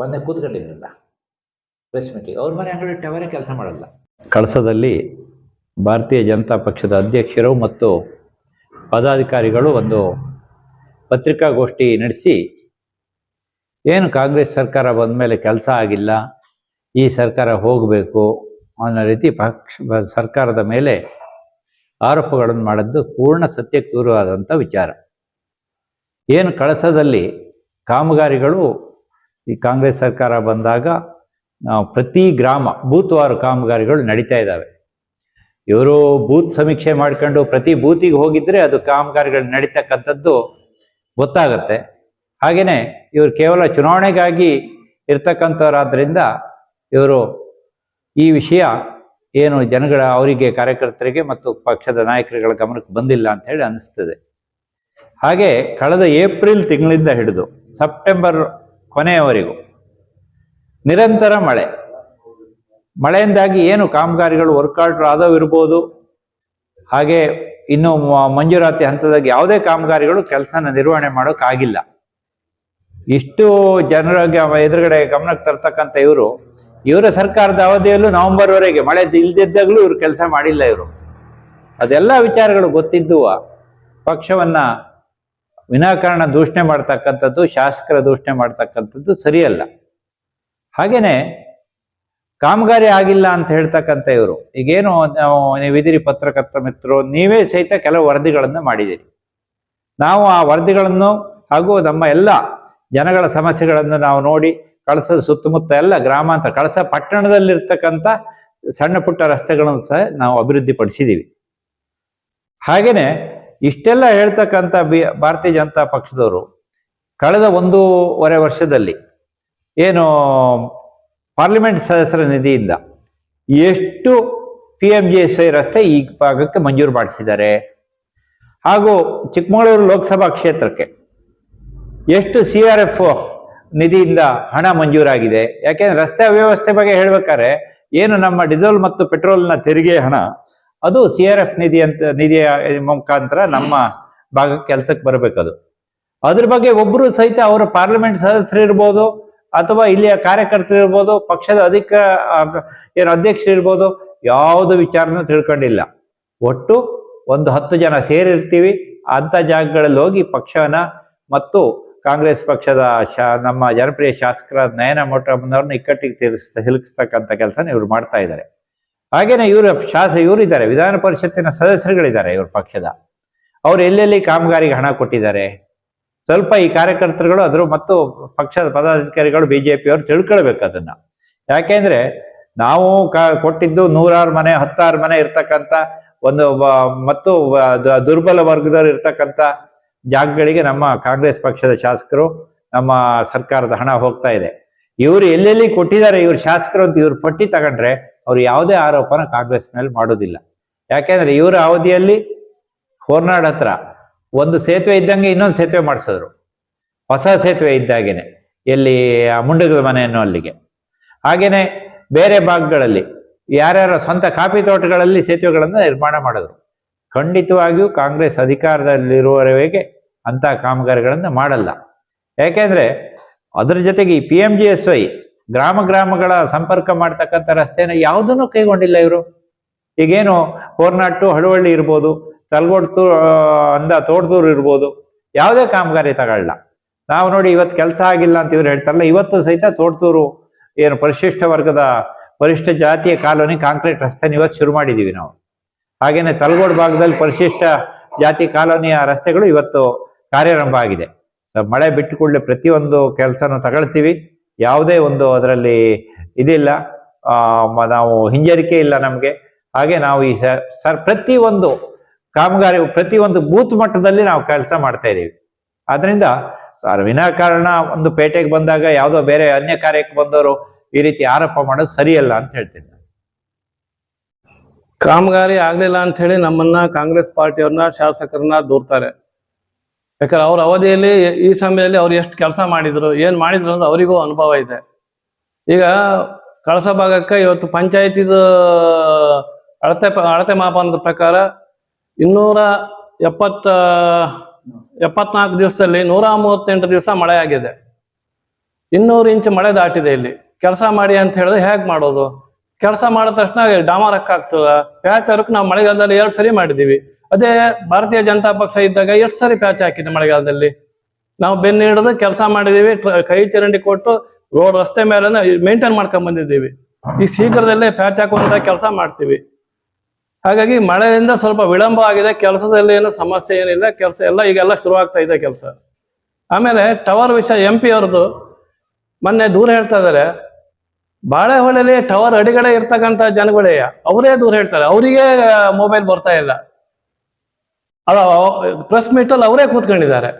ಬಂದೆ ಕೂತ್ಕೊಂಡಿದ್ರಲ್ಲ press meeting ಅವ್ರ ಮನೆ ಅಂಗಡಿ ಟವರೇ ಕೆಲಸ ಮಾಡಲ್ಲ. ಕಳಸದಲ್ಲಿ ಭಾರತೀಯ ಜನತಾ ಪಕ್ಷದ ಅಧ್ಯಕ್ಷರು ಮತ್ತು ಪದಾಧಿಕಾರಿಗಳು ಒಂದು ಪತ್ರಿಕಾಗೋಷ್ಠಿ ನಡೆಸಿ, ಏನು ಕಾಂಗ್ರೆಸ್ ಸರ್ಕಾರ ಬಂದ ಮೇಲೆ ಕೆಲಸ ಆಗಿಲ್ಲ, ಈ ಸರ್ಕಾರ ಹೋಗಬೇಕು ಅನ್ನೋ ರೀತಿ ಪಕ್ಷ, ಸರ್ಕಾರದ ಮೇಲೆ ಆರೋಪಗಳನ್ನು ಮಾಡಿದ್ದು ಪೂರ್ಣ ಸತ್ಯಕ್ಕೆ ದೂರವಾದಂಥ ವಿಚಾರ. ಏನು ಕಳಸದಲ್ಲಿ ಕಾಮಗಾರಿಗಳು ಈ ಕಾಂಗ್ರೆಸ್ ಸರ್ಕಾರ ಬಂದಾಗ ಪ್ರತಿ ಗ್ರಾಮ ಬೂತ್ವಾರು ಕಾಮಗಾರಿಗಳು ನಡೀತಾ ಇದ್ದಾವೆ. ಇವರು ಬೂತ್ ಸಮೀಕ್ಷೆ ಮಾಡ್ಕೊಂಡು ಪ್ರತಿ ಬೂತಿಗೆ ಹೋಗಿದ್ರೆ ಅದು ಕಾಮಗಾರಿಗಳು ನಡೀತಕ್ಕಂಥದ್ದು ಗೊತ್ತಾಗತ್ತೆ. ಹಾಗೇನೆ ಇವರು ಕೇವಲ ಚುನಾವಣೆಗಾಗಿ ಇರ್ತಕ್ಕಂಥವರಾದ್ರಿಂದ ಇವರು ಈ ವಿಷಯ ಏನು ಜನಗಳ ಅವರಿಗೆ ಕಾರ್ಯಕರ್ತರಿಗೆ ಮತ್ತು ಪಕ್ಷದ ನಾಯಕರುಗಳ ಗಮನಕ್ಕೆ ಬಂದಿಲ್ಲ ಅಂತ ಹೇಳಿ ಅನಿಸ್ತದೆ ಹಾಗೆ ಕಳೆದ ಏಪ್ರಿಲ್ ತಿಂಗಳಿಂದ ಹಿಡಿದು ಸೆಪ್ಟೆಂಬರ್ ಕೊನೆಯವರೆಗೂ. ನಿರಂತರ ಮಳೆ. ಮಳೆಯಿಂದಾಗಿ ಏನು ಕಾಮಗಾರಿಗಳು ವರ್ಕೌಟ್ ಆದವು ಇರ್ಬೋದು ಹಾಗೆ ಇನ್ನು ಮಂಜೂರಾತಿ ಹಂತದಾಗ ಯಾವುದೇ ಕಾಮಗಾರಿಗಳು ಕೆಲಸನ ನಿರ್ವಹಣೆ ಮಾಡೋಕ್ಕಾಗಿಲ್ಲ. ಇಷ್ಟು ಜನರಿಗೆ ಎದುರುಗಡೆ ಗಮನಕ್ಕೆ ತರ್ತಕ್ಕಂಥ ಇವರು, ಇವರ ಸರ್ಕಾರದ ಅವಧಿಯಲ್ಲೂ ನವೆಂಬರ್ವರೆಗೆ ಮಳೆ ಇಲ್ದಿದ್ದಾಗಲೂ ಇವರು ಕೆಲಸ ಮಾಡಿಲ್ಲ ಇವರು. ಅದೆಲ್ಲ ವಿಚಾರಗಳು ಗೊತ್ತಿದ್ದುವ ಪಕ್ಷವನ್ನ ವಿನಾಕಾರಣ ದೂಷಣೆ ಮಾಡ್ತಕ್ಕಂಥದ್ದು, ಶಾಸಕರ ದೂಷಣೆ ಮಾಡ್ತಕ್ಕಂಥದ್ದು ಸರಿಯಲ್ಲ. ಹಾಗೇನೆ ಕಾಮಗಾರಿ ಆಗಿಲ್ಲ ಅಂತ ಹೇಳ್ತಕ್ಕಂಥ ಇವರು. ಈಗೇನು ನಾವು ನೀವಿದಿರಿ ಪತ್ರಕರ್ತ ಮಿತ್ರರು, ನೀವೇ ಸಹಿತ ಕೆಲವು ವರದಿಗಳನ್ನು ಮಾಡಿದ್ದೀರಿ. ನಾವು ಆ ವರದಿಗಳನ್ನು ಹಾಗೂ ನಮ್ಮ ಎಲ್ಲ ಜನಗಳ ಸಮಸ್ಯೆಗಳನ್ನು ನಾವು ನೋಡಿ ಕಳಸದ ಸುತ್ತಮುತ್ತ ಎಲ್ಲ ಗ್ರಾಮಾಂತರ, ಕಳಸ ಪಟ್ಟಣದಲ್ಲಿರ್ತಕ್ಕಂಥ ಸಣ್ಣ ಪುಟ್ಟ ರಸ್ತೆಗಳನ್ನು ಸಹ ನಾವು ಅಭಿವೃದ್ಧಿ ಪಡಿಸಿದ್ದೀವಿ ಹಾಗೇನೆ ಇಷ್ಟೆಲ್ಲ ಹೇಳ್ತಕ್ಕಂಥ ಬಿ ಭಾರತೀಯ ಜನತಾ ಪಕ್ಷದವರು ಕಳೆದ ಒಂದೂವರೆ ವರ್ಷದಲ್ಲಿ ಏನು ಪಾರ್ಲಿಮೆಂಟ್ ಸದಸ್ಯರ ನಿಧಿಯಿಂದ ಎಷ್ಟು P M G S I ರಸ್ತೆ ಈ ಭಾಗಕ್ಕೆ ಮಂಜೂರು ಮಾಡಿಸಿದ್ದಾರೆ. ಹಾಗೂ ಚಿಕ್ಕಮಗಳೂರು ಲೋಕಸಭಾ ಕ್ಷೇತ್ರಕ್ಕೆ ಎಷ್ಟು ಸಿ ಆರ್ ಎಫ್ ನಿಧಿಯಿಂದ ಹಣ ಮಂಜೂರಾಗಿದೆ. ಯಾಕೆಂದ್ರೆ ರಸ್ತೆ ಅವ್ಯವಸ್ಥೆ ಬಗ್ಗೆ ಹೇಳ್ಬೇಕಾದ್ರೆ ಏನು ನಮ್ಮ ಡೀಸೆಲ್ ಮತ್ತು ಪೆಟ್ರೋಲ್ನ ತೆರಿಗೆ ಹಣ ಅದು ಸಿ ಆರ್ ಎಫ್ ನಿಧಿ ಅಂತ, ನಿಧಿಯ ಮುಖಾಂತರ ನಮ್ಮ ಭಾಗ ಕೆಲಸಕ್ಕೆ ಬರಬೇಕದು ಅದ್ರ ಬಗ್ಗೆ ಒಬ್ರು ಸಹಿತ ಅವರು ಪಾರ್ಲಿಮೆಂಟ್ ಸದಸ್ಯರು ಇರ್ಬೋದು, ಅಥವಾ ಇಲ್ಲಿಯ ಕಾರ್ಯಕರ್ತರು ಇರ್ಬೋದು, ಪಕ್ಷದ ಅಧಿಕ ಏನು ಅಧ್ಯಕ್ಷರು ಇರ್ಬೋದು, ಯಾವುದು ವಿಚಾರನೂ ತಿಳ್ಕೊಂಡಿಲ್ಲ. ಒಟ್ಟು ಒಂದು ಹತ್ತು ಜನ ಸೇರಿರ್ತೀವಿ ಅಂಥ ಜಾಗಗಳಲ್ಲಿ ಹೋಗಿ ಪಕ್ಷನ ಮತ್ತು ಕಾಂಗ್ರೆಸ್ ಪಕ್ಷದ ಶಾ, ನಮ್ಮ ಜನಪ್ರಿಯ ಶಾಸಕರಾದ ನಯನ ಮೊಟ್ಟಮ್ಮನವ್ರನ್ನ ಇಕ್ಕಟ್ಟಿಗೆ ತಿರುಗಿಸ್ತಾ ಸಿಲುಕಿಸ್ತಕ್ಕಂಥ ಕೆಲಸನ ಇವರು ಮಾಡ್ತಾ ಇದ್ದಾರೆ. ಹಾಗೇನೆ ಇವರು ಶಾಸ ಇವರು ಇದ್ದಾರೆ ವಿಧಾನ ಪರಿಷತ್ತಿನ ಸದಸ್ಯರುಗಳಿದ್ದಾರೆ ಇವ್ರ ಪಕ್ಷದ. ಅವ್ರು ಎಲ್ಲೆಲ್ಲಿ ಕಾಮಗಾರಿಗೆ ಹಣ ಕೊಟ್ಟಿದ್ದಾರೆ? ಸ್ವಲ್ಪ ಈ ಕಾರ್ಯಕರ್ತರುಗಳು, ಅದ್ರ ಮತ್ತು ಪಕ್ಷದ ಪದಾಧಿಕಾರಿಗಳು ಬಿಜೆಪಿಯವರು ತಿಳ್ಕೊಳ್ಬೇಕು ಅದನ್ನ. ಯಾಕೆಂದ್ರೆ ನಾವು ಕೊಟ್ಟಿದ್ದು ನೂರಾರು ಮನೆ, ಹತ್ತಾರು ಮನೆ ಇರ್ತಕ್ಕಂಥ ಒಂದು ಮತ್ತು ದುರ್ಬಲ ವರ್ಗದವರು ಇರ್ತಕ್ಕಂಥ ಜಾಗಗಳಿಗೆ ನಮ್ಮ ಕಾಂಗ್ರೆಸ್ ಪಕ್ಷದ ಶಾಸಕರು ನಮ್ಮ ಸರ್ಕಾರದ ಹಣ ಹೋಗ್ತಾ ಇದೆ. ಇವರು ಎಲ್ಲೆಲ್ಲಿ ಕೊಟ್ಟಿದ್ದಾರೆ, ಇವ್ರ ಶಾಸಕರು ಅಂತ ಇವ್ರ ಪಟ್ಟಿ ತಗೊಂಡ್ರೆ ಅವ್ರು ಯಾವುದೇ ಆರೋಪನ ಕಾಂಗ್ರೆಸ್ ಮೇಲೆ ಮಾಡೋದಿಲ್ಲ. ಯಾಕೆಂದ್ರೆ ಇವರ ಅವಧಿಯಲ್ಲಿ ಹೊರ್ನಾಡ್ ಹತ್ರ ಒಂದು ಸೇತುವೆ ಇದ್ದಂಗೆ ಇನ್ನೊಂದು ಸೇತುವೆ ಮಾಡಿಸಿದ್ರು. ಹೊಸ ಸೇತುವೆ ಇದ್ದಾಗೇನೆ, ಎಲ್ಲಿ ಮುಂಡಗದ ಮನೆ ಅನ್ನೋ ಅಲ್ಲಿಗೆ. ಹಾಗೇನೆ ಬೇರೆ ಭಾಗಗಳಲ್ಲಿ ಯಾರ್ಯಾರ ಸ್ವಂತ ಕಾಫಿ ತೋಟಗಳಲ್ಲಿ ಸೇತುವೆಗಳನ್ನು ನಿರ್ಮಾಣ ಮಾಡಿದ್ರು. ಖಂಡಿತವಾಗಿಯೂ ಕಾಂಗ್ರೆಸ್ ಅಧಿಕಾರದಲ್ಲಿರುವವರೆಗೆ ಅಂತ ಕಾಮಗಾರಿಗಳನ್ನು ಮಾಡಲ್ಲ. ಯಾಕೆಂದ್ರೆ ಅದರ ಜೊತೆಗೆ ಈ P M G S Y ಗ್ರಾಮ ಗ್ರಾಮಗಳ ಸಂಪರ್ಕ ಮಾಡ್ತಕ್ಕಂಥ ರಸ್ತೆನ ಯಾವುದನ್ನು ಕೈಗೊಂಡಿಲ್ಲ ಇವರು. ಈಗೇನು ಹೋರ್ನಾಟು, ಹಳುವಳ್ಳಿ ಇರ್ಬೋದು ತಲಗೋಡ್ತು ಅಂದ ತೋಟದೂರು ಇರ್ಬೋದು, ಯಾವುದೇ ಕಾಮಗಾರಿ ತಗೊಳ್ಳಲ್ಲ ನಾವು ನೋಡಿ ಇವತ್ತು ಕೆಲಸ ಆಗಿಲ್ಲ ಅಂತ ಇವ್ರು ಹೇಳ್ತಾರಲ್ಲ, ಇವತ್ತು ಸಹಿತ ತೋಟದೂರು ಏನು ಪರಿಶಿಷ್ಟ ವರ್ಗದ ಪರಿಶಿಷ್ಟ ಜಾತಿಯ ಕಾಲೋನಿ ಕಾಂಕ್ರೀಟ್ ರಸ್ತೆನ ಇವತ್ತು ಶುರು ಮಾಡಿದ್ದೀವಿ ನಾವು. ಹಾಗೇನೆ ತಲ್ಗೋಡ್ ಭಾಗದಲ್ಲಿ ಪರಿಶಿಷ್ಟ ಜಾತಿ ಕಾಲೋನಿಯ ರಸ್ತೆಗಳು ಇವತ್ತು ಕಾರ್ಯಾರಂಭ ಆಗಿದೆ. ಮಳೆ ಬಿಟ್ಟು ಕೂಡಲೇ ಪ್ರತಿಯೊಂದು ಕೆಲಸನ ತಗೊಳ್ತೀವಿ. ಯಾವುದೇ ಒಂದು ಅದರಲ್ಲಿ ಇದಿಲ್ಲ. ನಾವು ಹಿಂಜರಿಕೆ ಇಲ್ಲ ನಮಗೆ. ಹಾಗೆ ನಾವು ಈ ಸರ್, ಪ್ರತಿಯೊಂದು ಕಾಮಗಾರಿ ಪ್ರತಿಯೊಂದು ಬೂತ್ ಮಟ್ಟದಲ್ಲಿ ನಾವು ಕೆಲಸ ಮಾಡ್ತಾ ಇದ್ದೀವಿ. ಆದ್ರಿಂದ ಸರ್, ವಿನಾಕಾರಣ ಒಂದು ಪೇಟೆಗೆ ಬಂದಾಗ ಯಾವುದೋ ಬೇರೆ ಅನ್ಯ ಕಾರ್ಯಕ್ಕೆ ಬಂದವರು ಈ ರೀತಿ ಆರೋಪ ಮಾಡೋದು ಸರಿಯಲ್ಲ ಅಂತ ಹೇಳ್ತೀನಿ ಕಾಮಗಾರಿ ಆಗ್ಲಿಲ್ಲ ಅಂತ ಹೇಳಿ ನಮ್ಮನ್ನ ಕಾಂಗ್ರೆಸ್ ಪಾರ್ಟಿಯವ್ರನ್ನ ಶಾಸಕರನ್ನ ದೂರ್ತಾರೆ. ಯಾಕಂದ್ರೆ ಅವ್ರ ಅವಧಿಯಲ್ಲಿ ಈ ಸಮಯದಲ್ಲಿ ಅವ್ರು ಎಷ್ಟು ಕೆಲಸ ಮಾಡಿದ್ರು, ಏನ್ ಮಾಡಿದ್ರು ಅಂದ್ರೆ ಅವರಿಗೂ ಅನುಭವ ಇದೆ. ಈಗ ಕಳಸ ಭಾಗಕ್ಕೆ ಇವತ್ತು ಪಂಚಾಯತಿದ ಅಳತೆ ಅಳತೆ ಮಾಪನದ ಪ್ರಕಾರ ಇನ್ನೂರ ಎಪ್ಪತ್ತ, ಎಪ್ಪತ್ನಾಲ್ಕು ದಿವಸದಲ್ಲಿ ನೂರ ಮೂವತ್ತೆಂಟು ದಿವಸ ಮಳೆ ಆಗಿದೆ. ಇನ್ನೂರು ಇಂಚ್ ಮಳೆ ದಾಟಿದೆ ಇಲ್ಲಿ. ಕೆಲಸ ಮಾಡಿ ಅಂತ ಹೇಳಿದ್ರೆ ಹೇಗೆ ಮಾಡೋದು? ಕೆಲಸ ಮಾಡಿದ ತಕ್ಷಣ ಡಾಮರ್ ಆಗ್ತದ. ಪ್ಯಾಚ್ ಹರಕ್ ನಾವು ಮಳೆಗಾಲದಲ್ಲಿ ಎರಡು ಸರಿ ಮಾಡಿದೀವಿ ಅದೇ ಭಾರತೀಯ ಜನತಾ ಪಕ್ಷ ಇದ್ದಾಗ ಎಷ್ಟು ಸರಿ ಪ್ಯಾಚ್ ಹಾಕಿದ್ದೆ ಮಳೆಗಾಲದಲ್ಲಿ. ನಾವು ಬೆನ್ನು ಹಿಡಿದು ಕೆಲಸ ಮಾಡಿದೀವಿ ಕೈ ಚರಂಡಿ ಕೊಟ್ಟು ರೋಡ್ ರಸ್ತೆ ಮೇಲೆ ಮೇಂಟೈನ್ ಮಾಡ್ಕೊಂಡ್ ಬಂದಿದ್ದೀವಿ. ಈ ಶೀಘ್ರದಲ್ಲೇ ಪ್ಯಾಚ್ ಹಾಕುವಂತ ಕೆಲಸ ಮಾಡ್ತೀವಿ. ಹಾಗಾಗಿ ಮಳೆಯಿಂದ ಸ್ವಲ್ಪ ವಿಳಂಬ ಆಗಿದೆ, ಕೆಲಸದಲ್ಲಿ ಏನು ಸಮಸ್ಯೆ ಏನಿಲ್ಲ, ಕೆಲಸ ಎಲ್ಲ ಈಗೆಲ್ಲ ಶುರು ಆಗ್ತಾ ಇದೆ ಕೆಲಸ. ಆಮೇಲೆ ಟವರ್ ವಿಷಯ ಎಂ ಪಿ ಅವ್ರದ್ದು. ಮೊನ್ನೆ ದೂರ ಹೇಳ್ತಾ ಇದಾರೆ ಬಾಳೆಹೊಳೆಯಲ್ಲಿ ಟವರ್ ಅಡಿಗಡೆ ಇರ್ತಕ್ಕಂಥ ಜನಗಳೇ, ಅವರೇ ದೂರ ಹೇಳ್ತಾರೆ. ಅವರಿಗೆ ಮೊಬೈಲ್ ಬರ್ತಾ ಇಲ್ಲ. ಪ್ರೆಸ್ ಮೀಟ್ ಅಲ್ಲಿ ಅವರೇ ಕೂತ್ಕೊಂಡಿದ್ದಾರೆ.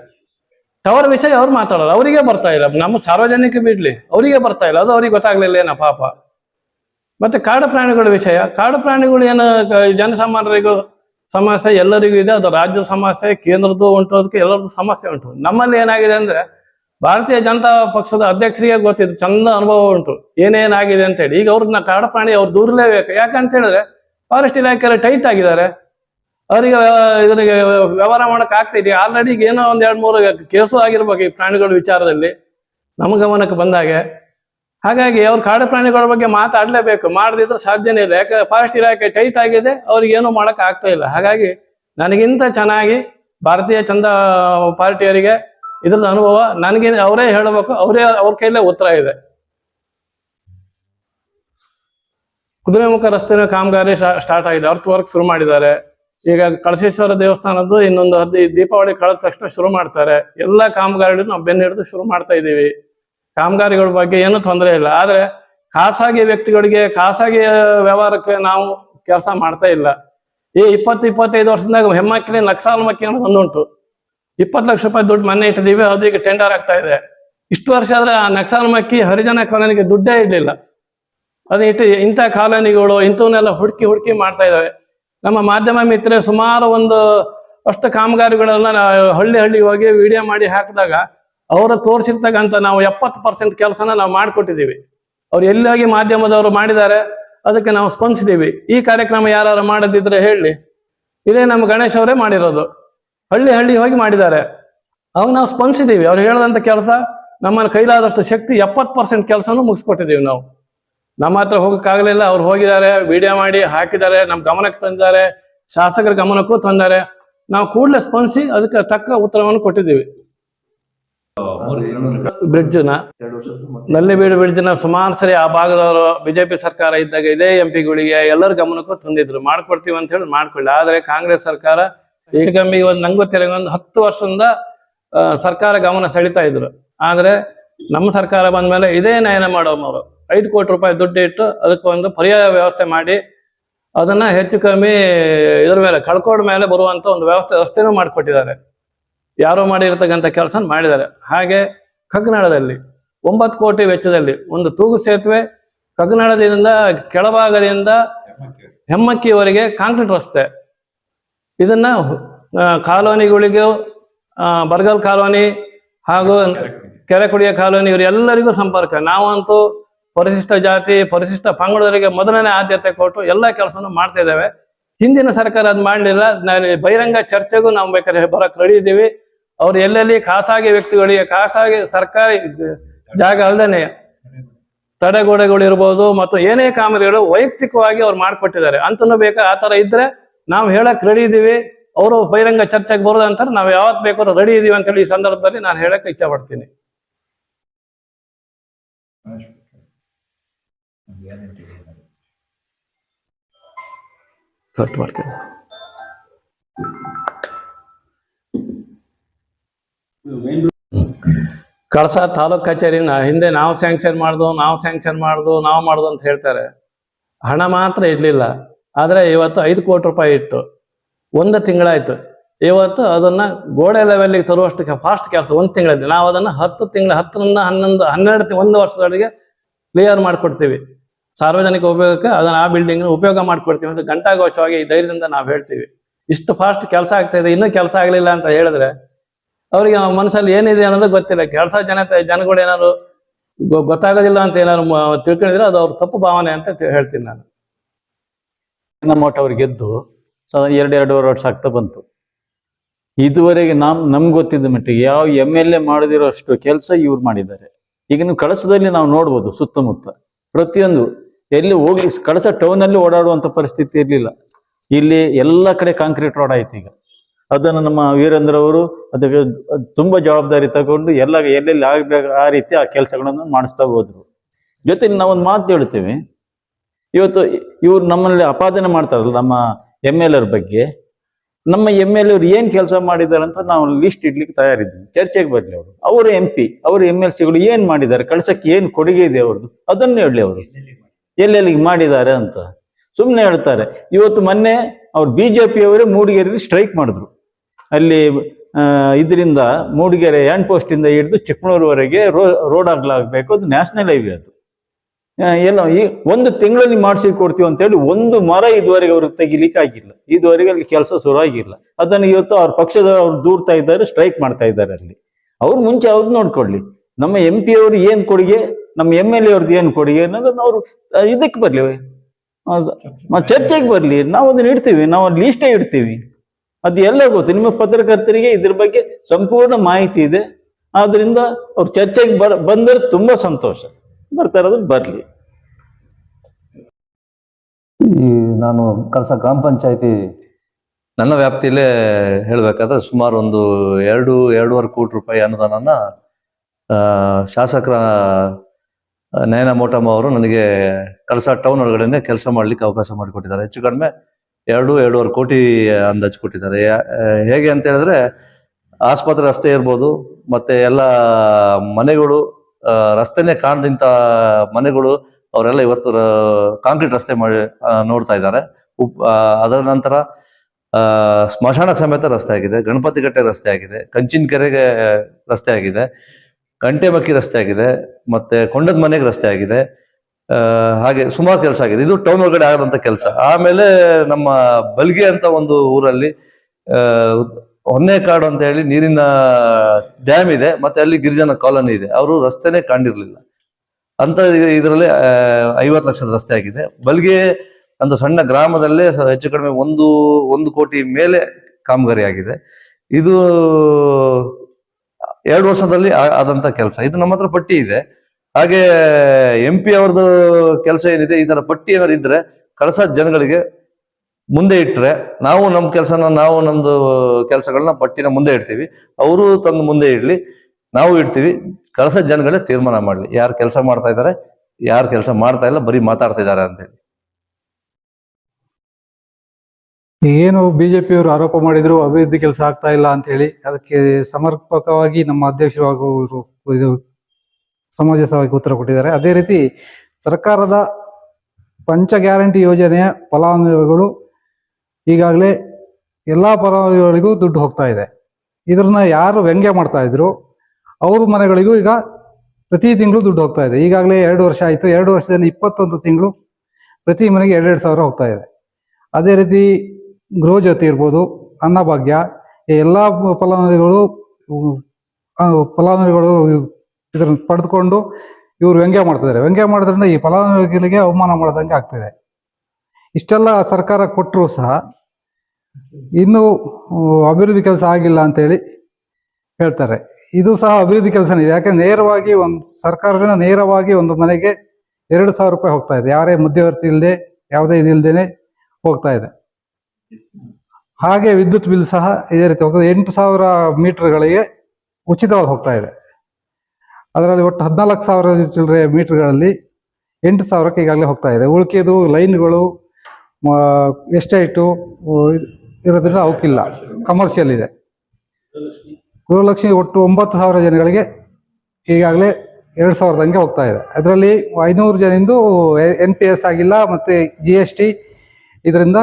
ಟವರ್ ವಿಷಯ ಅವ್ರು ಮಾತಾಡೋದು ಅವರಿಗೆ ಬರ್ತಾ ಇಲ್ಲ. ನಮ್ಮ ಸಾರ್ವಜನಿಕ ಬಿಡ್ಲಿ, ಅವರಿಗೆ ಬರ್ತಾ ಇಲ್ಲ. ಅದು ಅವ್ರಿಗೆ ಗೊತ್ತಾಗ್ಲಿಲ್ಲ, ಏನೋ ಪಾಪ. ಮತ್ತೆ ಕಾಡು ಪ್ರಾಣಿಗಳ ವಿಷಯ. ಕಾಡು ಪ್ರಾಣಿಗಳು ಏನು ಜನಸಾಮಾನ್ಯರಿಗೂ ಸಮಸ್ಯೆ, ಎಲ್ಲರಿಗೂ ಇದೆ. ಅದು ರಾಜ್ಯ ಸಮಸ್ಯೆ, ಕೇಂದ್ರದ್ದು ಉಂಟು, ಅದಕ್ಕೆ ಎಲ್ಲರದ್ದು ಸಮಸ್ಯೆ ಉಂಟು. ನಮ್ಮಲ್ಲಿ ಏನಾಗಿದೆ ಅಂದ್ರೆ ಭಾರತೀಯ ಜನತಾ ಪಕ್ಷದ ಅಧ್ಯಕ್ಷರಿಗೆ ಗೊತ್ತಿದ್ರು ಚಂದ ಅನುಭವ ಉಂಟು, ಏನೇನಾಗಿದೆ ಅಂತೇಳಿ. ಈಗ ಅವ್ರನ್ನ ಕಾಡು ಪ್ರಾಣಿ ಅವ್ರು ದೂರಲೇಬೇಕು. ಯಾಕಂತ ಹೇಳಿದ್ರೆ ಫಾರೆಸ್ಟ್ ಇಲಾಖೆಯಲ್ಲಿ ಟೈಟ್ ಆಗಿದ್ದಾರೆ. ಅವರಿಗೆ ಇದರಿಗೆ ವ್ಯವಹಾರ ಮಾಡಕ್ ಆಗ್ತಿದೆ ಆಲ್ರೆಡಿ ಏನೋ ಒಂದ್ ಎರಡ್ ಮೂರು ಕೇಸು ಆಗಿರ್ಬೇಕು ಈ ಪ್ರಾಣಿಗಳ ವಿಚಾರದಲ್ಲಿ. ನಮ್ಮ ಗಮನಕ್ಕೆ ಬಂದಾಗೆ ಹಾಗಾಗಿ ಅವ್ರು ಕಾಡು ಪ್ರಾಣಿಗಳ ಬಗ್ಗೆ ಮಾತಾಡಲೇಬೇಕು. ಮಾಡದಿದ್ರೆ ಸಾಧ್ಯನೇ ಇಲ್ಲ. ಯಾಕೆ ಫಾರೆಸ್ಟ್ ಇಲಾಖೆ ಟೈಟ್ ಆಗಿದೆ, ಅವ್ರಿಗೆ ಏನು ಮಾಡಕ್ ಆಗ್ತಾ ಇಲ್ಲ. ಹಾಗಾಗಿ ನನಗಿಂತ ಚೆನ್ನಾಗಿ ಭಾರತೀಯ ಚಂದ ಪಾರ್ಟಿಯವರಿಗೆ ಇದ್ರದ್ದು ಅನುಭವ ನನಗೆ ಅವರೇ ಹೇಳಬೇಕು, ಅವರೇ ಅವ್ರ ಕೈಲೇ ಉತ್ತರ ಇದೆ. ಕುದುರೆಮುಖ ರಸ್ತೆನ ಕಾಮಗಾರಿ ಸ್ಟಾರ್ಟ್ ಆಗಿದೆ. ಅರ್ತ್ ವರ್ಕ್ ಶುರು ಮಾಡಿದ್ದಾರೆ. ಈಗ ಕಳಸೇಶ್ವರ ದೇವಸ್ಥಾನದ್ದು ಇನ್ನೊಂದು ಹದಿನೈದು, ದೀಪಾವಳಿ ಕಳೆದ ತಕ್ಷಣ ಶುರು ಮಾಡ್ತಾರೆ. ಎಲ್ಲ ಕಾಮಗಾರಿಗಳು ನಾವು ಬೆನ್ನು ಹಿಡಿದು ಶುರು ಮಾಡ್ತಾ ಇದ್ದೀವಿ. ಕಾಮಗಾರಿಗಳ ಬಗ್ಗೆ ಏನೂ ತೊಂದರೆ ಇಲ್ಲ. ಆದ್ರೆ ಖಾಸಗಿ ವ್ಯಕ್ತಿಗಳಿಗೆ, ಖಾಸಗಿ ವ್ಯವಹಾರಕ್ಕೆ ನಾವು ಕೆಲಸ ಮಾಡ್ತಾ ಇಲ್ಲ. ಈ ಇಪ್ಪತ್ತು, ಇಪ್ಪತ್ತೈದು ವರ್ಷದಾಗ ಹೆಮ್ಮಕ್ಕಿಲಿ ನಕ್ಸಾಲ್ ಮಕ್ಕಿ ಅನ್ನೋದು ಒಂದುಂಟು. ಇಪ್ಪತ್ತು ಲಕ್ಷ ರೂಪಾಯಿ ದುಡ್ಡು ಮನೆ ಇಟ್ಟಿದ್ದೀವಿ, ಅದು ಈಗ ಟೆಂಡರ್ ಆಗ್ತಾ ಇದೆ. ಇಷ್ಟು ವರ್ಷ ಆದ್ರೆ ಆ ನಕ್ಸಲ್ ಮಕ್ಕಿ ಹರಿಜನ ಕಾಲೋನಿಗೆ ದುಡ್ಡೇ ಇರಲಿಲ್ಲ ಅದೇ ಇಟ್ಟು ಇಂಥ ಕಾಲೋನಿಗಳು, ಇಂಥವನ್ನೆಲ್ಲ ಹುಡುಕಿ ಹುಡುಕಿ ಮಾಡ್ತಾ ಇದ್ದಾವೆ ನಮ್ಮ ಮಾಧ್ಯಮ ಮಿತ್ರ ಸುಮಾರು ಒಂದು ಅಷ್ಟು ಕಾಮಗಾರಿಗಳನ್ನ ಹಳ್ಳಿ ಹಳ್ಳಿ ಹೋಗಿ ವಿಡಿಯೋ ಮಾಡಿ ಹಾಕಿದಾಗ ಅವರು ತೋರಿಸಿರ್ತಕ್ಕಂಥ ನಾವು ಎಪ್ಪತ್ತು ಪರ್ಸೆಂಟ್ ಕೆಲಸನ ನಾವು ಮಾಡಿಕೊಟ್ಟಿದ್ದೀವಿ. ಅವ್ರು ಎಲ್ಲಿ ಹೋಗಿ ಮಾಧ್ಯಮದವರು ಮಾಡಿದ್ದಾರೆ, ಅದಕ್ಕೆ ನಾವು ಸ್ಪಂದಿಸಿದ್ದೀವಿ. ಈ ಕಾರ್ಯಕ್ರಮ ಯಾರು ಮಾಡದಿದ್ರೆ ಹೇಳಿ. ಇದೇ ನಮ್ಮ ಗಣೇಶ್ ಅವರೇ ಮಾಡಿರೋದು. ಹಳ್ಳಿ ಹಳ್ಳಿ ಹೋಗಿ ಮಾಡಿದ್ದಾರೆ. ಅವಾಗ ನಾವು ಸ್ಪಂದಿಸಿದೀವಿ. ಅವ್ರು ಹೇಳದಂತ ಕೆಲಸ ನಮ್ಮ ಕೈಲಾದಷ್ಟು ಶಕ್ತಿ ಎಪ್ಪತ್ ಪರ್ಸೆಂಟ್ ಕೆಲಸನೂ ಮುಗಿಸ್ಕೊಟ್ಟಿದ್ದೀವಿ ನಾವು. ನಮ್ಮ ಹತ್ರ ಹೋಗಕ್ಕಾಗಲಿಲ್ಲ ಅವ್ರು ಹೋಗಿದ್ದಾರೆ ವಿಡಿಯೋ ಮಾಡಿ ಹಾಕಿದ್ದಾರೆ ನಮ್ಮ ಗಮನಕ್ಕೆ ತಂದಿದ್ದಾರೆ, ಶಾಸಕರ ಗಮನಕ್ಕೂ ತಂದಾರೆ ನಾವು ಕೂಡಲೇ ಸ್ಪಂದಿಸಿ ಅದಕ್ಕೆ ತಕ್ಕ ಉತ್ತರವನ್ನು ಕೊಟ್ಟಿದ್ದೀವಿ. ಬ್ರಿಡ್ಜ್ನ ನಲ್ಲಿಬೀಡು ಬ್ರಿಡ್ಜ್ನ ಸುಮಾರು ಸರಿ ಆ ಭಾಗದವರು ಬಿಜೆಪಿ ಸರ್ಕಾರ ಇದ್ದಾಗ ಇದೇ ಎಂ ಪಿಗಳಿಗೆ ಎಲ್ಲರ ಗಮನಕ್ಕೂ ತಂದಿದ್ರು. ಮಾಡ್ಕೊಡ್ತೀವಿ ಅಂತ ಹೇಳಿ ಮಾಡ್ಕೊಳ್ಳಿ. ಆದ್ರೆ ಕಾಂಗ್ರೆಸ್ ಸರ್ಕಾರ ಹೆಚ್ಚು ಕಮ್ಮಿ ಒಂದು ನಂಗೆ ಗೊತ್ತಿಲ್ಲ ಒಂದು ಹತ್ತು ವರ್ಷದಿಂದ ಸರ್ಕಾರ ಗಮನ ಸೆಳಿತಾ ಇದ್ರು. ಆದ್ರೆ ನಮ್ಮ ಸರ್ಕಾರ ಬಂದ ಮೇಲೆ ಇದೇ ನಯನ ಮಾಡೋಮವರು ಐದು ಕೋಟಿ ರೂಪಾಯಿ ದುಡ್ಡು ಇಟ್ಟು ಅದಕ್ಕೊಂದು ಪರ್ಯಾಯ ವ್ಯವಸ್ಥೆ ಮಾಡಿ ಅದನ್ನ ಹೆಚ್ಚು ಕಮ್ಮಿ ಇದ್ರ ಮೇಲೆ ಕಳ್ಕೋಡ್ ಮೇಲೆ ಬರುವಂತ ಒಂದು ವ್ಯವಸ್ಥೆ ವ್ಯವಸ್ಥೆನೂ ಮಾಡಿಕೊಟ್ಟಿದ್ದಾರೆ. ಯಾರೋ ಮಾಡಿರ್ತಕ್ಕಂಥ ಕೆಲಸ ಮಾಡಿದ್ದಾರೆ. ಹಾಗೆ ಕಗ್ನಾಳದಲ್ಲಿ ಒಂಬತ್ತು ಕೋಟಿ ವೆಚ್ಚದಲ್ಲಿ ಒಂದು ತೂಗು ಸೇತುವೆ ಕಗ್ನಾಳದಿಂದ ಕೆಳಭಾಗದಿಂದ ಹೆಮ್ಮಕ್ಕಿವರೆಗೆ ಕಾಂಕ್ರೀಟ್ ರಸ್ತೆ. ಇದನ್ನ ಕಾಲೋನಿಗಳಿಗೆ ಬರ್ಗಲ್ ಕಾಲೋನಿ ಹಾಗೂ ಕೆರೆಕುಡಿಯ ಕಾಲೋನಿ, ಇವರೆಲ್ಲರಿಗೂ ಸಂಪರ್ಕ. ನಾವಂತೂ ಪರಿಶಿಷ್ಟ ಜಾತಿ, ಪರಿಶಿಷ್ಟ ಪಂಗಡದವರಿಗೆ ಮೊದಲನೇ ಆದ್ಯತೆ ಕೊಟ್ಟು ಎಲ್ಲ ಕೆಲಸನೂ ಮಾಡ್ತಾ ಇದ್ದೇವೆ. ಹಿಂದಿನ ಸರ್ಕಾರ ಅದು ಮಾಡಲಿಲ್ಲ. ನಾನು ಬಹಿರಂಗ ಚರ್ಚೆಗೂ ನಾವು ಬೇಕಾದ್ರೆ ಬರಕ್ ರೆಡಿ ಇದ್ದೀವಿ. ಅವ್ರು ಎಲ್ಲೆಲ್ಲಿ ಖಾಸಗಿ ವ್ಯಕ್ತಿಗಳಿಗೆ, ಖಾಸಗಿ ಸರ್ಕಾರಿ ಜಾಗ ಅಲ್ದೇನೆ ತಡೆಗೋಡೆಗಳು ಇರ್ಬೋದು ಮತ್ತು ಏನೇ ಕಾಮಗಾರಿಗಳು ವೈಯಕ್ತಿಕವಾಗಿ ಅವ್ರು ಮಾಡಿಕೊಟ್ಟಿದ್ದಾರೆ. ಅಂತನೂ ಬೇಕಾ ಆ ಥರ ಇದ್ರೆ ನಾವು ಹೇಳಕ್ ರೆಡಿ ಇದೀವಿ. ಅವರು ಬಹಿರಂಗ ಚರ್ಚೆಗೆ ಬರೋದು ಅಂತಾರೆ, ನಾವು ಯಾವತ್ ಬೇಕಾದ್ರೂ ರೆಡಿ ಇದೀವಿ ಅಂತ ಹೇಳಿ ಈ ಸಂದರ್ಭದಲ್ಲಿ ನಾನು ಹೇಳಕ್ ಇಚ್ಛೆ ಪಡ್ತೀನಿ ಕಟ್ ಕಳಸ ತಾಲೂಕ್ ಕಚೇರಿನ ಹಿಂದೆ ನಾವು ಸ್ಯಾಂಕ್ಷನ್ ಮಾಡ್ದು, ನಾವು ಸ್ಯಾಂಕ್ಷನ್ ಮಾಡ್ದು, ನಾವು ಮಾಡ್ದು ಅಂತ ಹೇಳ್ತಾರೆ. ಹಣ ಮಾತ್ರ ಇಡ್ಲಿಲ್ಲ ಆದ್ರೆ ಇವತ್ತು ಐದು ಕೋಟಿ ರೂಪಾಯಿ ಇಟ್ಟು ಒಂದು ತಿಂಗಳಾಯಿತು. ಇವತ್ತು ಅದನ್ನ ಗೋಡೆ ಲೆವೆಲ್ಗೆ ತರುವಷ್ಟು ಫಾಸ್ಟ್ ಕೆಲಸ ಒಂದು ತಿಂಗಳಲ್ಲಿ ನಾವು ಅದನ್ನ ಹತ್ತು ತಿಂಗಳ, ಹತ್ತರಿಂದ ಹನ್ನೊಂದು, ಹನ್ನೆರಡು ಒಂದು ವರ್ಷದೊಳಗೆ ಕ್ಲಿಯರ್ ಮಾಡ್ಕೊಡ್ತೀವಿ. ಸಾರ್ವಜನಿಕ ಉಪಯೋಗಕ್ಕೆ ಅದನ್ನು ಆ ಬಿಲ್ಡಿಂಗ್ ಉಪಯೋಗ ಮಾಡ್ಕೊಡ್ತೀವಿ ಅಂತ ಘಂಟಾಘೋಷವಾಗಿ ಈ ಧೈರ್ಯದಿಂದ ನಾವು ಹೇಳ್ತೀವಿ. ಇಷ್ಟು ಫಾಸ್ಟ್ ಕೆಲಸ ಆಗ್ತಾ ಇದೆ, ಇನ್ನೂ ಕೆಲಸ ಆಗಲಿಲ್ಲ ಅಂತ ಹೇಳಿದ್ರೆ ಅವರಿಗೆ ಮನಸ್ಸಲ್ಲಿ ಏನಿದೆ ಅನ್ನೋದು ಗೊತ್ತಿಲ್ಲ. ಕೆಲಸ ಜನತೆ ಜನಗಳು ಏನಾದ್ರು ಗೊತ್ತಾಗೋದಿಲ್ಲ ಅಂತ ಏನಾದ್ರು ತಿಳ್ಕೊಂಡಿದ್ರೆ ಅದು ಅವ್ರ ತಪ್ಪು ಭಾವನೆ ಅಂತ ಹೇಳ್ತೀನಿ ನಾನು. ನಮ್ಮ ಓಟ್ ಅವ್ರು ಗೆದ್ದು ಎರಡು ಎರಡೂವರೆ ವರ್ಷ ಆಗ್ತಾ ಬಂತು. ಇದುವರೆಗೆ ನಮ್, ನಮ್ಗೆ ಗೊತ್ತಿದ್ದ ಮಟ್ಟಿಗೆ ಯಾವ ಎಂ ಎಲ್ ಎ ಮಾಡದಿರೋ ಅಷ್ಟು ಕೆಲಸ ಇವ್ರು ಮಾಡಿದ್ದಾರೆ. ಈಗ ನೀವು ಕಳಸದಲ್ಲಿ ನಾವು ನೋಡ್ಬೋದು ಸುತ್ತಮುತ್ತ. ಪ್ರತಿಯೊಂದು ಎಲ್ಲಿ ಹೋಗಿ ಕಳಸ ಟೌನ್ ಅಲ್ಲಿ ಓಡಾಡುವಂತ ಪರಿಸ್ಥಿತಿ ಇರಲಿಲ್ಲ. ಇಲ್ಲಿ ಎಲ್ಲ ಕಡೆ ಕಾಂಕ್ರೀಟ್ ರೋಡ್ ಆಯ್ತು ಈಗ. ಅದನ್ನು ನಮ್ಮ ವೀರೇಂದ್ರ ಅವರು ಅದಕ್ಕೆ ತುಂಬಾ ಜವಾಬ್ದಾರಿ ತಗೊಂಡು ಎಲ್ಲ, ಎಲ್ಲೆಲ್ಲಿ ಆಗ್ಬೇಕು ಆ ರೀತಿ ಆ ಕೆಲಸಗಳನ್ನು ಮಾಡಿಸ್ತಾ ಹೋದ್ರು. ಜೊತೆಗೆ ನಾವೊಂದು ಮಾತು ಹೇಳ್ತೇವೆ. ಇವತ್ತು ಇವ್ರು ನಮ್ಮಲ್ಲಿ ಅಪಾದನೆ ಮಾಡ್ತಾರಲ್ಲ ನಮ್ಮ ಎಂ ಎಲ್ ಎರ್ ಬಗ್ಗೆ, ನಮ್ಮ ಎಂ ಎಲ್ ಅವ್ರು ಏನ್ ಕೆಲಸ ಮಾಡಿದ್ದಾರೆ ಅಂತ ನಾವು ಲಿಸ್ಟ್ ಇಡ್ಲಿಕ್ಕೆ ತಯಾರಿದ್ದೀವಿ ಚರ್ಚೆಗೆ ಬರ್ಲಿ ಅವರು. ಅವರ ಎಂ ಪಿ ಅವರ ಎಂ ಎಲ್ ಸಿಗಳು ಏನ್ ಮಾಡಿದ್ದಾರೆ, ಕಳ್ಸಕ್ಕೆ ಏನ್ ಕೊಡುಗೆ ಇದೆ ಅವ್ರದ್ದು ಅದನ್ನು ಹೇಳಿ ಅವರು. ಎಲ್ಲೆಲ್ಲಿಗೆ ಮಾಡಿದ್ದಾರೆ ಅಂತ. ಸುಮ್ಮನೆ ಹೇಳ್ತಾರೆ. ಇವತ್ತು ಮೊನ್ನೆ ಅವ್ರು ಬಿಜೆಪಿ ಅವರೇ ಮೂಡಿಗೆರೆಯಲ್ಲಿ ಸ್ಟ್ರೈಕ್ ಮಾಡಿದ್ರು. ಅಲ್ಲಿ ಇದರಿಂದ ಮೂಡಿಗೆರೆ ಹ್ಯಾಂಡ್ ಪೋಸ್ಟ್ ಇಂದ ಹಿಡಿದು ಚಿಕ್ಕಮಗಳೂರುವರೆಗೆ ರೋ ರೋಡ್ ಆಗ್ಲಾಗಬೇಕು, ಅದು ನ್ಯಾಷನಲ್ ಹೈವೇ ಅದು. ಏನೋ, ಈ ಒಂದು ತಿಂಗಳಲ್ಲಿ ಮಾಡಿಸಿ ಕೊಡ್ತೀವಿ ಅಂತೇಳಿ ಒಂದು ಮರ ಇದುವರೆಗೆ ಅವ್ರಿಗೆ ತೆಗಿಲಿಕ್ಕೆ ಆಗಿಲ್ಲ. ಇದುವರೆಗೆ ಅಲ್ಲಿ ಕೆಲಸ ಶುರು ಆಗಿಲ್ಲ ಅದನ್ನು ಇವತ್ತು ಅವ್ರ ಪಕ್ಷದ ಅವ್ರು ದೂರ್ತಾ ಇದ್ದಾರೆ ಸ್ಟ್ರೈಕ್ ಮಾಡ್ತಾ ಇದ್ದಾರೆ ಅಲ್ಲಿ. ಅವ್ರು ಮುಂಚೆ ಅವ್ರು ನೋಡ್ಕೊಳ್ಳಿ. ನಮ್ಮ ಎಂ ಪಿ ಅವರು ಏನು ಕೊಡುಗೆ, ನಮ್ಮ ಎಂ ಎಲ್ ಎ ಅವ್ರದ್ದು ಏನು ಕೊಡುಗೆ ಅನ್ನೋದನ್ನ ಅವರು ಇದಕ್ಕೆ ಬರಲಿ. ಚರ್ಚೆಗೆ ಬರಲಿ. ನಾವು ಅದನ್ನ ಇಡ್ತೀವಿ, ನಾವು ಲೀಸ್ಟೇ ಇಡ್ತೀವಿ. ಅದು ಎಲ್ಲ ಗೊತ್ತು. ನಿಮ್ಮ ಪತ್ರಕರ್ತರಿಗೆ ಇದ್ರ ಬಗ್ಗೆ ಸಂಪೂರ್ಣ ಮಾಹಿತಿ ಇದೆ. ಆದ್ರಿಂದ ಅವ್ರು ಚರ್ಚೆಗೆ ಬರ, ಬಂದರೆ ತುಂಬಾ ಸಂತೋಷ. ಬರ್ತಾ ಇರೋದು ಬರ್ಲಿ. ನಾನು ಕಳಸ ಗ್ರಾಮ ಪಂಚಾಯತಿ ನನ್ನ ವ್ಯಾಪ್ತಿಯಲ್ಲೇ ಹೇಳಬೇಕಾದ್ರೆ ಸುಮಾರು ಒಂದು ಎರಡು, ಎರಡೂವರೆ ಕೋಟಿ ರೂಪಾಯಿ ಅನುದಾನನ ಶಾಸಕರ ನಯನ ಮೋಟಮ್ಮ ಅವರು ನನಗೆ ಕಳಸ ಟೌನ್ ಒಳಗಡೆನೆ ಕೆಲಸ ಮಾಡ್ಲಿಕ್ಕೆ ಅವಕಾಶ ಮಾಡಿಕೊಟ್ಟಿದ್ದಾರೆ. ಹೆಚ್ಚು ಕಡಿಮೆ ಎರಡು, ಎರಡೂವರೆ ಕೋಟಿ ಅಂದಾಜು ಕೊಟ್ಟಿದ್ದಾರೆ. ಹೇಗೆ ಅಂತ ಹೇಳಿದ್ರೆ ಆಸ್ಪತ್ರೆ ರಸ್ತೆ ಇರ್ಬೋದು, ಮತ್ತೆ ಎಲ್ಲ ಮನೆಗಳು ರಸ್ತೆನೇ ಕಾಣದಿಂತ ಮನೆಗಳು ಅವರೆಲ್ಲ ಇವತ್ತು ಕಾಂಕ್ರೀಟ್ ರಸ್ತೆ ಮಾಡಿ ನೋಡ್ತಾ ಇದ್ದಾರೆ. ಉಪ್- ಅದರ ನಂತರ ಸ್ಮಶಾನ ಸಮೇತ ರಸ್ತೆ ಆಗಿದೆ ಗಣಪತಿ ಕಟ್ಟೆ ರಸ್ತೆ ಆಗಿದೆ ಕಂಚಿನ ಕೆರೆಗೆ ರಸ್ತೆ ಆಗಿದೆ, ಗಂಟೆಮಕ್ಕಿ ರಸ್ತೆ ಆಗಿದೆ, ಮತ್ತೆ ಕೊಂಡದ ಮನೆಗೆ ರಸ್ತೆ ಆಗಿದೆ ಹಾಗೆ ಸುಮಾರು ಕೆಲಸ ಆಗಿದೆ. ಇದು ಟೌನ್ ಒಳಗಡೆ ಆಗದಂತ ಕೆಲಸ. ಆಮೇಲೆ ನಮ್ಮ ಬಲ್ಗೆ ಅಂತ ಒಂದು ಊರಲ್ಲಿ ಆ, ಹೊನ್ನೆಕಾಡು ಅಂತ ಹೇಳಿ ನೀರಿನ ಡ್ಯಾಮ್ ಇದೆ ಮತ್ತೆ ಅಲ್ಲಿ ಗಿರಿಜನ ಕಾಲೋನಿ ಇದೆ. ಅವರು ರಸ್ತೆನೇ ಕಂಡಿರ್ಲಿಲ್ಲ ಅಂತ ಇದರಲ್ಲಿ ಐವತ್ತು ಲಕ್ಷದ ರಸ್ತೆ ಆಗಿದೆ. ಬಲ್ಗೆ ಅಂತ ಸಣ್ಣ ಗ್ರಾಮದಲ್ಲೇ ಹೆಚ್ಚು ಕಡಿಮೆ ಒಂದು ಒಂದು ಕೋಟಿ ಮೇಲೆ ಕಾಮಗಾರಿ ಆಗಿದೆ. ಇದು ಎರಡು ವರ್ಷದಲ್ಲಿ ಆದಂತ ಕೆಲಸ. ಇದು ನಮ್ಮ ಹತ್ರ ಪಟ್ಟಿ ಇದೆ. ಹಾಗೆ ಎಂ ಪಿ ಅವ್ರದ್ದು ಕೆಲಸ ಏನಿದೆ ಈ ತರ ಪಟ್ಟಿ ಏನಾದ್ರು ಇದ್ರೆ ಕಳಸ ಜನಗಳಿಗೆ ಮುಂದೆ ಇಟ್ಟರೆ ನಾವು ನಮ್ಮ ಕೆಲಸನ, ನಾವು ನಮ್ಮದು ಕೆಲಸಗಳನ್ನ ಪಟ್ಟಿನ ಮುಂದೆ ಇಡ್ತೀವಿ. ಅವರು ತಂದು ಮುಂದೆ ಇಡಲಿ, ನಾವು ಇಡ್ತೀವಿ. ಕೆಲಸ ಜನಗಳೇ ತೀರ್ಮಾನ ಮಾಡ್ಲಿ. ಯಾರು ಕೆಲಸ ಮಾಡ್ತಾ ಇದ್ದಾರೆ ಯಾರು ಕೆಲಸ ಮಾಡ್ತಾ ಇಲ್ಲ, ಬರೀ ಮಾತಾಡ್ತಾ ಇದ್ದಾರೆ ಅಂತೇಳಿ ಏನು ಬಿಜೆಪಿಯವರು ಆರೋಪ ಮಾಡಿದ್ರು, ಅಭಿವೃದ್ಧಿ ಕೆಲಸ ಆಗ್ತಾ ಇಲ್ಲ ಅಂತ ಹೇಳಿ, ಅದಕ್ಕೆ ಸಮರ್ಪಕವಾಗಿ ನಮ್ಮ ಅಧ್ಯಕ್ಷರು ಹಾಗೂ ಇದು ಸಮಾಜ ಉತ್ತರ ಕೊಟ್ಟಿದ್ದಾರೆ. ಅದೇ ರೀತಿ ಸರ್ಕಾರದ ಪಂಚ ಗ್ಯಾರಂಟಿ ಯೋಜನೆಯ ಫಲಾನುಭವಿಗಳು ಈಗಾಗಲೇ ಎಲ್ಲ ಫಲಾನುಭವಿಗಳಿಗೂ ದುಡ್ಡು ಹೋಗ್ತಾ ಇದೆ. ಇದನ್ನ ಯಾರು ವ್ಯಂಗ್ಯ ಮಾಡ್ತಾ ಇದ್ರು, ಅವ್ರ ಮನೆಗಳಿಗೂ ಈಗ ಪ್ರತಿ ತಿಂಗಳು ದುಡ್ಡು ಹೋಗ್ತಾ ಇದೆ. ಈಗಾಗಲೇ ಎರಡು ವರ್ಷ ಆಯಿತು. ಎರಡು ವರ್ಷದಲ್ಲಿ ಇಪ್ಪತ್ತೊಂದು ತಿಂಗಳು ಪ್ರತಿ ಮನೆಗೆ ಎರಡೆರಡು ಸಾವಿರ ಹೋಗ್ತಾ ಇದೆ. ಅದೇ ರೀತಿ ಗೃಹ ಜ್ಯೋತಿ ಇರ್ಬೋದು, ಅನ್ನಭಾಗ್ಯ ಎಲ್ಲ ಫಲಾನುಭವಿಗಳು ಫಲಾನುಭವಿಗಳು ಇದನ್ನು ಪಡೆದುಕೊಂಡು ಇವರು ವ್ಯಂಗ್ಯ ಮಾಡ್ತಿದ್ದಾರೆ. ವ್ಯಂಗ್ಯ ಮಾಡೋದ್ರಿಂದ ಈ ಫಲಾನುಭವಿಗಳಿಗೆ ಅವಮಾನ ಮಾಡೋದಂಗೆ ಆಗ್ತಿದೆ. ಇಷ್ಟೆಲ್ಲ ಸರ್ಕಾರ ಕೊಟ್ಟರು ಸಹ ಇನ್ನೂ ಅಭಿವೃದ್ಧಿ ಕೆಲಸ ಆಗಿಲ್ಲ ಅಂತೇಳಿ ಹೇಳ್ತಾರೆ. ಇದು ಸಹ ಅಭಿವೃದ್ಧಿ ಕೆಲಸನೇ ಇದೆ. ಯಾಕೆ ನೇರವಾಗಿ ಒಂದು ಸರ್ಕಾರದಿಂದ ನೇರವಾಗಿ ಒಂದು ಮನೆಗೆ ಎರಡು ಸಾವಿರ ರೂಪಾಯಿ ಹೋಗ್ತಾ ಇದೆ. ಯಾರೇ ಮಧ್ಯವರ್ತಿ ಇಲ್ಲದೆ ಯಾವುದೇ ಇದಿಲ್ಲದೇನೆ ಹೋಗ್ತಾ ಇದೆ. ಹಾಗೆ ವಿದ್ಯುತ್ ಬಿಲ್ ಸಹ ಇದೇ ರೀತಿ ಹೋಗ್ತದೆ ಎಂಟು ಸಾವಿರ ಮೀಟರ್ಗಳಿಗೆ ಉಚಿತವಾಗಿ ಹೋಗ್ತಾ ಇದೆ. ಅದರಲ್ಲಿ ಒಟ್ಟು ಹದಿನಾಲ್ಕು ಸಾವಿರ ಚಿಲ್ಲರೆ ಮೀಟರ್ಗಳಲ್ಲಿ ಎಂಟು ಸಾವಿರಕ್ಕೆ ಈಗಾಗಲೇ ಹೋಗ್ತಾ ಇದೆ. ಉಳ್ಕೆದು, ಲೈನ್ಗಳು ಎಸ್ಟೇಟು ಇರೋದ್ರಿಂದ ಅವಕ್ಕಿಲ್ಲ. ಕಮರ್ಷಿಯಲ್ ಇದೆ. ಗೃಹಲಕ್ಷ್ಮಿ ಒಟ್ಟು ಒಂಬತ್ತು ಸಾವಿರ ಜನಗಳಿಗೆ ಈಗಾಗಲೇ ಎರಡು ಸಾವಿರದಂಗೆ ಹೋಗ್ತಾ ಇದೆ. ಅದರಲ್ಲಿ ಐನೂರು ಜನಿಂದು ಎನ್ ಪಿ ಎಸ್ ಆಗಿಲ್ಲ ಮತ್ತು ಜಿ ಎಸ್ ಟಿ ಇದರಿಂದ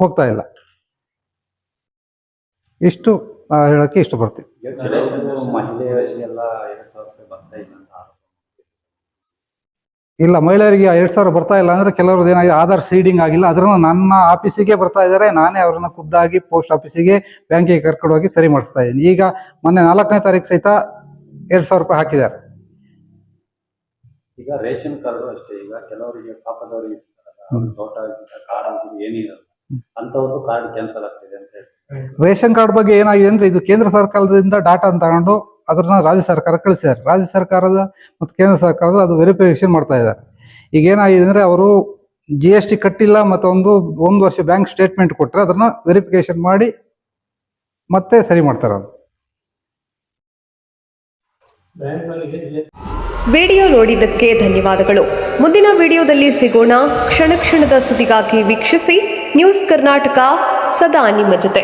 ಹೋಗ್ತಾ ಇಲ್ಲ. ಇಷ್ಟು ಹೇಳಕ್ಕೆ ಇಷ್ಟಪಡ್ತೀನಿ. ಇಲ್ಲ ಮಹಿಳೆಯರಿಗೆ ಎರಡ್ ಸಾವಿರ ಬರ್ತಾ ಇಲ್ಲ ಅಂದ್ರೆ ಕೆಲವರು ಏನಾಗಿದೆ ಆಧಾರ್ ಸೀಡಿಂಗ್ ಆಗಿಲ್ಲ. ಅದರನ್ನು ನನ್ನ ಆಫೀಸಿಗೆ ಬರ್ತಾ ಇದ್ದಾರೆ. ನಾನೇ ಅವ್ರನ್ನ ಖುದ್ದಾಗಿ ಪೋಸ್ಟ್ ಆಫೀಸಿಗೆ ಬ್ಯಾಂಕಿಗೆ ಕರ್ಕೊಂಡು ಹೋಗಿ ಸರಿ ಮಾಡಿಸ್ತಾ ಇದ್ದೀನಿ. ಈಗ ಮೊನ್ನೆ ನಾಲ್ಕನೇ ತಾರೀಕು ಸಹಿತ ಎರಡು ಸಾವಿರ ರೂಪಾಯಿ ಹಾಕಿದ್ದಾರೆ. ಈಗ ರೇಷನ್ ಕಾರ್ಡ್ ಅಷ್ಟೇ ಈಗ ಕೆಲವರಿಗೆ ಪಾಪದವರಿಗೆ ತೋಟ ಕಾರ್ಡ್ ಅಂತವ್ರದ್ದು ಕಾರ್ಡ್ ಕ್ಯಾನ್ಸಲ್ ಆಗ್ತಿದೆ ಅಂತ ಹೇಳಿ. ರೇಷನ್ ಕಾರ್ಡ್ ಬಗ್ಗೆ ಏನಾಗಿದೆ ಅಂದ್ರೆ ಇದು ಕೇಂದ್ರ ಸರ್ಕಾರದಿಂದ ಡಾಟಾ ತಗೊಂಡು ಅದನ್ನ ರಾಜ್ಯ ಸರ್ಕಾರ ಕಳಿಸಿದ್ದಾರೆ ರಾಜ್ಯ ಸರ್ಕಾರದ ಮತ್ತು ಕೇಂದ್ರ ಸರ್ಕಾರದ ಅದು ವೆರಿಫಿಕೇಶನ್ ಮಾಡ್ತಾ ಇದ್ದಾರೆ ಈಗ ಏನಾಗಿದೆ ಅಂದ್ರೆ ಅವರು ಜಿ ಎಸ್ ಟಿ ಕಟ್ಟಿಲ್ಲ ಮತ್ತೊಂದು ಒಂದು ವರ್ಷ ಬ್ಯಾಂಕ್ ಸ್ಟೇಟ್ಮೆಂಟ್ ಕೊಟ್ಟರೆ ಅದನ್ನ ವೆರಿಫಿಕೇಶನ್ ಮಾಡಿ ಮತ್ತೆ ಸರಿ ಮಾಡ್ತಾರೆ ಅವರು. ವಿಡಿಯೋ ನೋಡಿದ್ದಕ್ಕೆ ಧನ್ಯವಾದಗಳು. ಮುಂದಿನ ವಿಡಿಯೋದಲ್ಲಿ ಸಿಗೋಣ. ಕ್ಷಣ ಕ್ಷಣದ ಸುದ್ದಿಗಾಗಿ ವೀಕ್ಷಿಸಿ. ನ್ಯೂಸ್ ಕರ್ನಾಟಕ ಸದಾ ನಿಮ್ಮ ಜೊತೆ.